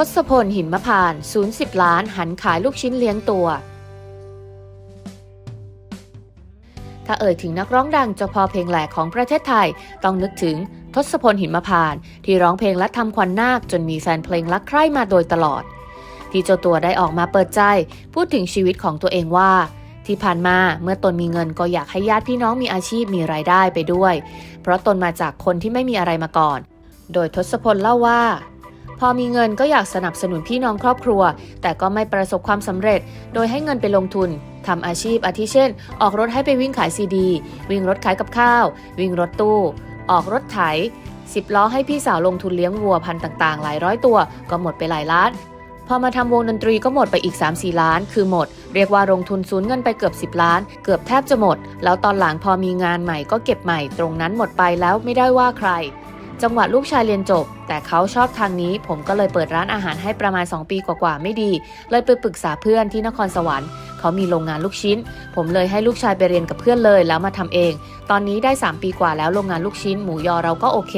ทศพลหิมพานต์ศูนย์สิบล้านหันขายลูกชิ้นเลี้ยงตัว ถ้าเอ่ยถึงนักร้องดังเจ้าพ่อเพลงแหลกของประเทศไทย ต้องนึกถึงทศพลหินมะพาน ที่ร้องเพลงและทำควันนาคจนมีแฟนเพลงรักใคร่มาโดยตลอด ที่เจ้าตัวได้ออกมาเปิดใจ พูดถึงชีวิตของตัวเองว่า ที่ผ่านมาเมื่อตนมีเงินก็อยากให้ญาติพี่น้องมีอาชีพมีรายได้ไปด้วย เพราะตนมาจากคนที่ไม่มีอะไรมาก่อน โดยทศพลเล่าว่า พอมีเงินก็อยากสนับสนุนพี่น้องครอบครัว แต่ก็ไม่ประสบความสำเร็จ โดยให้เงินไปลงทุนทำอาชีพอาทิเช่น ออกรถให้ไปวิ่งขายซีดี วิ่งรถขายกับข้าว วิ่งรถตู้ ออกรถไถสิบล้อให้พี่สาวลงทุนเลี้ยงวัวพันต่างๆ หลายร้อยตัว ก็หมดไปหลายล้านพอมาทำวงดนตรีก็หมดไปอีก 3-4 ล้าน คือหมด เรียกว่าลงทุนสูญเงินไปเกือบ 10 ล้าน เกือบแทบจะหมด แล้วตอนหลังพอมีงานใหม่ก็เก็บใหม่ ตรงนั้นหมดไปแล้วไม่ได้ว่าใคร จังหวะลูกชายเรียนจบ แต่เขาชอบทางนี้ ผมก็เลยเปิดร้านอาหารให้ประมาณ 2 ปีกว่าๆไม่ดี เลยไปปรึกษาเพื่อนที่นครสวรรค์เขามีโรงงานลูกชิ้น ผมเลยให้ลูกชายไปเรียนกับเพื่อนเลยแล้วมาทำเอง ตอนนี้ได้ 3 ปีกว่าแล้วโรงงานลูกชิ้น หมูยอเราก็โอเค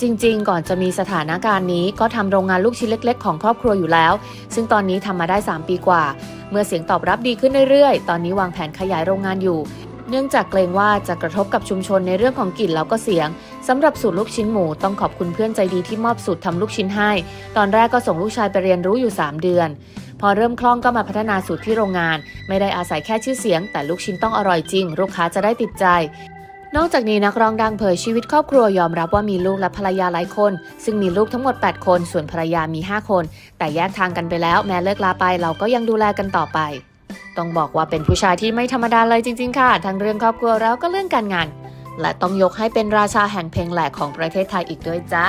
จริง ๆ ก่อนจะมีสถานการณ์นี้ ก็ทำโรงงานลูกชิ้นเล็ก ๆ ของครอบครัวอยู่แล้ว ซึ่งตอนนี้ทำมาได้ 3 ปีกว่า เมื่อเสียงตอบรับดีขึ้นเรื่อยๆ ตอนนี้วางแผนขยายโรงงานอยู่ เนื่องจากเกรงว่าจะกระทบกับชุมชนในเรื่องของกลิ่นแล้วก็เสียงสำหรับสูตรลูกชิ้นหมูต้องขอบคุณเพื่อนใจดีที่มอบสูตรทำลูกชิ้นให้ ตอนแรกก็ส่งลูกชายไปเรียนรู้อยู่ 3 เดือน พอเริ่มคล่องก็มาพัฒนาสูตรที่โรงงาน ไม่ได้อาศัยแค่ชื่อเสียง แต่ลูกชิ้นต้องอร่อยจริง ลูกค้าจะได้ติดใจนอกจากนี้นักร้องดังเผยชีวิตครอบครัวยอมรับว่ามีลูกและภรรยาหลายคน ซึ่งมีลูกทั้งหมด 8 คน ส่วนภรรยามี 5 คน แต่แยกทางกันไปแล้วแม้เลิกลาไปเราก็ยังดูแลกันต่อไป ต้องบอกว่าเป็นผู้ชายที่ไม่ธรรมดาเลยจริง ๆ ค่ะ ทั้งเรื่องครอบครัวแล้วก็เรื่องการงาน และต้องยกให้เป็นราชาแห่งเพลงแหลกของประเทศไทยอีกด้วยจ้า